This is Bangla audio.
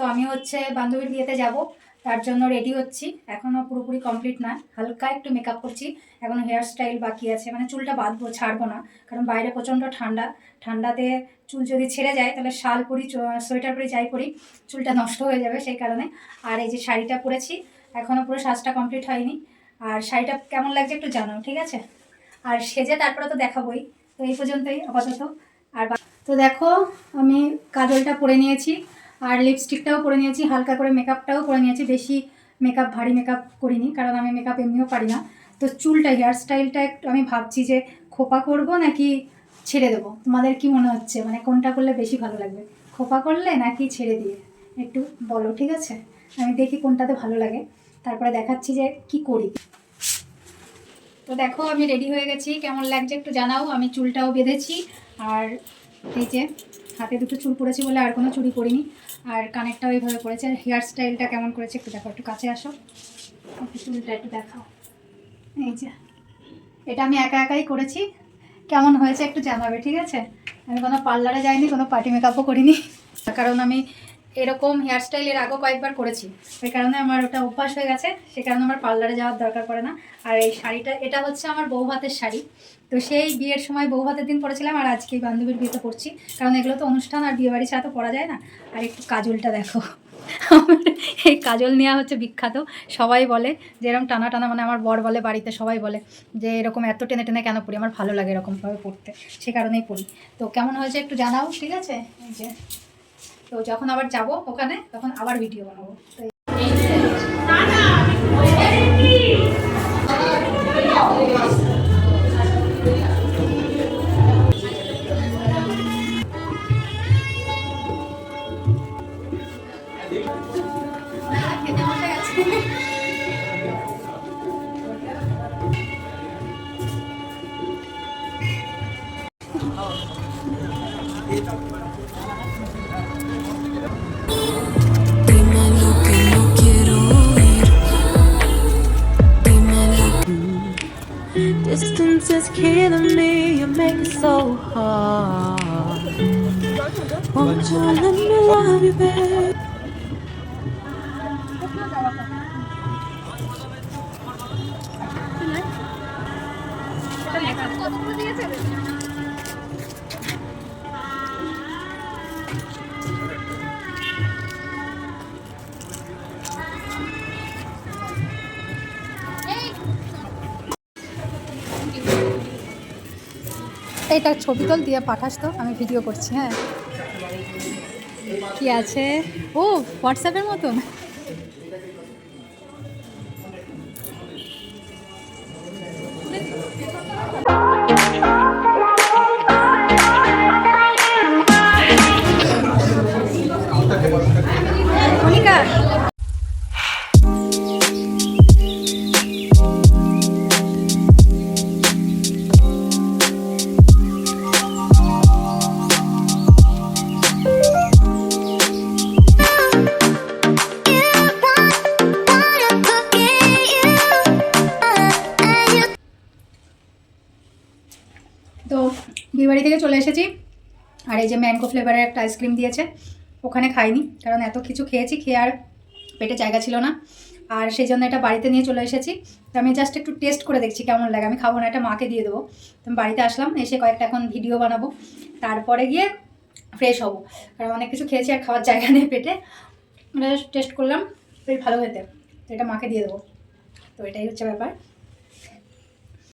তো আমি হচ্ছে বান্ধবীর বিয়েতে যাব, তার জন্য রেডি হচ্ছি। এখনও পুরোপুরি কমপ্লিট না, হালকা একটু মেকআপ করছি। এখনও হেয়ার স্টাইল বাকি আছে মানে চুলটা বাঁধবো, ছাড়বো না, কারণ বাইরে প্রচণ্ড ঠান্ডা। ঠান্ডাতে চুল যদি ছেড়ে যায়, তাহলে শাল পরি সোয়েটার পরি, যাই পরি, চুলটা নষ্ট হয়ে যাবে সেই কারণে। আর এই যে শাড়িটা পরেছি এখনও পুরো সাজটা কমপ্লিট হয়নি। আর শাড়িটা কেমন লাগছে একটু জানাও, ঠিক আছে? আর সেজে তারপরে তো দেখাবোই, তো এই পর্যন্তই আপাতত। আর তো দেখো, আমি কাজলটা পরে নিয়েছি। আর লিপস্টিকটাও পরে নিয়েছি, হালকা করে মেকআপটাও করে নিয়েছি, বেশি মেকআপ ভারী মেকআপ করিনি, কারণ আমি মেকআপ এমনিও পারি না। তো চুলটা হেয়ার স্টাইলটা একটু আমি ভাবছি যে খোপা করব নাকি ছেড়ে দেবো? তোমাদের কি মনে হচ্ছে? মানে কোনটা করলে বেশি ভালো লাগবে? খোপা করলে নাকি ছেড়ে দিয়ে? একটু বলো, ঠিক আছে? আমি দেখি কোনটাতে ভালো লাগে। তারপরে দেখাচ্ছি যে কি করি। তো দেখো, আমি রেডি হয়ে গেছি। কেমন লাগছে একটু জানাও। আমি চুলটাও বেঁধেছি। আর এই যে হাতে দুটো চুল পড়েছে বলে আর কোনো চুরি করিনি আর কানেরটাও এইভাবে পড়েছে। আর হেয়ার স্টাইলটা কেমন করেছে একটু দেখো একটু কাছে আসো। চুলটা একটু দেখাও। এই যে এটা আমি একা একাই করেছি। কেমন হয়েছে একটু জানাবে ঠিক আছে? আমি কোনো পার্লারে যাইনি কোনো পার্টি মেকআপও করিনি। কারণ আমি এরকম হেয়ার স্টাইল এর আগেও কয়েকবার করেছি। সেই কারণে আমার ওটা অভ্যাস হয়ে গেছে, সে কারণে আমার পার্লারে যাওয়ার দরকার পড়ে না। আর এই শাড়িটা, এটা হচ্ছে আমার বউ হাতের শাড়ি। তো সেই বিয়ের সময় বউ হাতের দিন পরেছিলাম আর আজকে বান্ধবীর বিয়েতে পড়ছি কারণ এগুলো তো অনুষ্ঠান আর বিয়ে বাড়ি ছাড়া তো পরা যায় না। আর একটু কাজলটা দেখো। এই কাজল নেওয়া হচ্ছে বিখ্যাত। সবাই বলে যে এরকম টানা টানা মানে আমার বর বলে বাড়িতে, সবাই বলে যে এরকম এত টেনে টেনে কেন পড়ি আমার ভালো লাগে এরকমভাবে পড়তে সে কারণেই পড়ি তো কেমন হয়েছে একটু জানাও, ঠিক আছে? এই যে তো যখন আবার যাব ওখানে তখন আবার ভিডিও বানাবো। তো খেতে Distance is killing me, you make it so hard. Won't you let me love you, babe? এইটা ছবি তোল, দিয়ে পাঠাস তো, আমি ভিডিও করছি হ্যাঁ। কি আছে? ও হোয়াটসঅ্যাপের মতন। তো বিয়েবাড়ি থেকে চলে এসেছি। আর এই যে ম্যাঙ্গো ফ্লেভারের একটা আইসক্রিম দিয়েছে, ওখানে খাইনি, কারণ এত কিছু খেয়েছি, খেয়ে আর পেটে জায়গা ছিল না। আর সেই জন্য এটা বাড়িতে নিয়ে চলে এসেছি। তো আমি জাস্ট একটু টেস্ট করে দেখছি কেমন লাগে। আমি খাব না, এটা মাকে দিয়ে দেবো। তো আমি বাড়িতে আসলাম, এসে কয়েকটা এখন ভিডিও বানাবো। তারপরে গিয়ে ফ্রেশ হব। কারণ অনেক কিছু খেয়েছি, আর খাওয়ার জায়গা নেই পেটে। টেস্ট করলাম, বেশ ভালো খেতে তো এটা মাকে দিয়ে দেবো। তো এটাই হচ্ছে ব্যাপার।